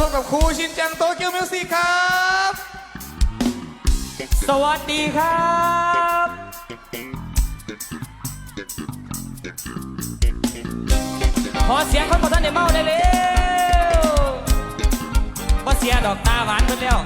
พบกับครูชินจังโตเกียวมิวสิกครับ สวัสดีครับ ขอเสียงคนบนท่านในเมาได้เร็วบ่เสียดอกตาหวานเพิ่นแล้ว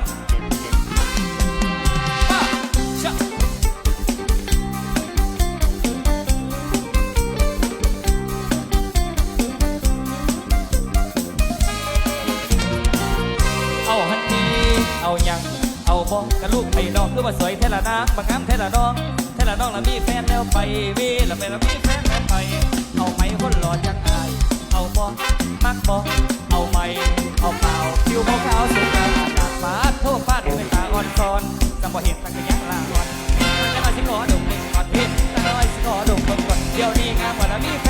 เอาหยังเอาบอกกับลูกไอ้น้องคือว่าสวยเทละนาบางงามเทละน้องเทละน้องแล้วมีแฟนแล้วไปเวีแล้วไปแล้วมีแฟนแล้วไป เอาไหมคนหล่อจังอาย เอาบอกมักบอกเอาไหมเอาเปล่าผิวขาวขาวสวยงามอากาศฟ้าโทษฟ้าด้วยตาอ่อนซอนจังบ่เห็นตั้งแต่ยังลาก่อนแต่มาสิขอดมหนึ่งก่อนพี่แต่น้อยสิขอดมเบิ่งก่อนเดี๋ยวนี้งามกว่าแล้วมี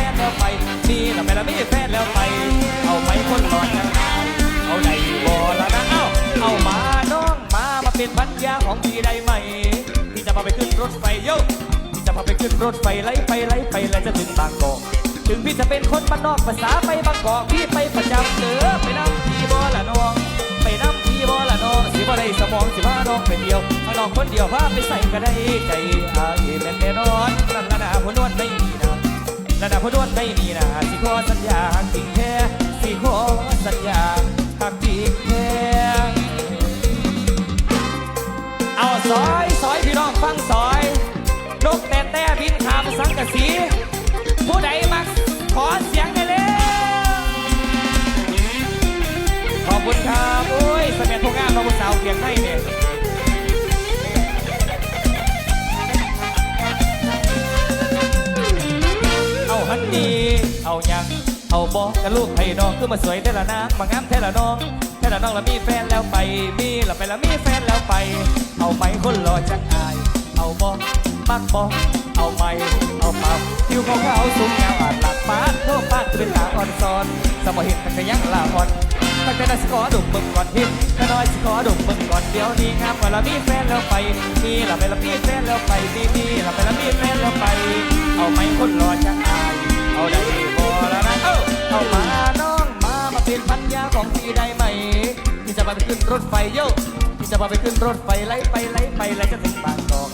นพันยาของพี่ได้ไหมพี่จะพาไปขึ้นรถไฟโยพี่จะพาไปขึ้นรถไฟไล่ไปไล่ไปไล่จะถึงบางกอกถึงพี่จะเป็นคนบ้านนอกภาษาไปบางกอกพี่ไปประจำเด้อไปนั่งพี่บ่ละน้อง ไปนั่งพี่บ่ละน้องสิบ่ได้สมองสิพาน้องไปเดียวถ้าน้องคนเดียวพาไปใส่ก็ได้ใจอายแม่นแน่นอนนั่นละนะหัวนวดไม่มีนะระดับพดวนไม่มีนะสิขอสัญญาจริงแท้สิขอสัญญา ดีเอายังเอาบอกกับลูกให้น้องคือมาสวยแต่ละนางมางามแต่ละน้องแต่ละน้องแล้วมีแฟนแล้วไปมีแล้วไปแล้วมีแฟนแล้วไป เอาไหมคนรอจังอาย เอาบอกมักบอกเอาไหมเอาปล่าผิวขาวขาสูงยาวอาจหลักฟ้าโทษฟ้าเป็นตาอ่อนซอนสมอเห็นตั้งแต่ยังลาอ่อนตั้งแต่นั้นสิขอดุมมึงก่อนพิษถ้าน้อยสิขอดุมมึงก่อนเดี๋ยวนี้งามกว่าแล้วมีแฟนแล้วไปมีแล้วไปแล้วมีแฟนแล้วไปมีมีแล้วไปแล้วมีแฟนแล้วไป เอาไหมคนรอจังอาย พี่จะพาไปขึ้นรถไฟโยพี่จะพาไปขึ้นรถไฟไล่ไปไล่ไปไล่จะถึงบางกอก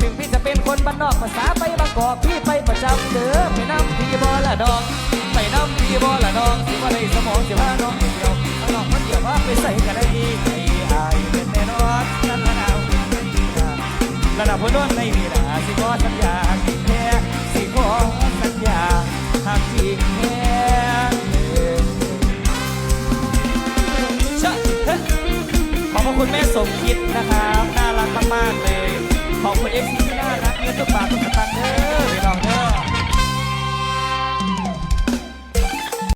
ถึงพี่จะเป็นคนบ้านนอกภาษาไปบางกอกพี่ไปประจำเด้อไปน้ำพี่บ่ละดองไปน้ำพี่บ่ละดองสิว่าได้สมองสิว่าน้องคนเดียวถ้าน้องคนเดียวว่าไปใส่กันได้ดีใจอายเป็นแน่นอนนั่นละนาวเป็นดีนะระดับพนวนในนี่นะสิขอสัญญา คุณแม่สมคิดนะครับ น่ารักมากๆเลย ขอบคุณเอ็กซ์ที่น่ารักเนทุกบาททุกสตางค์เด้อ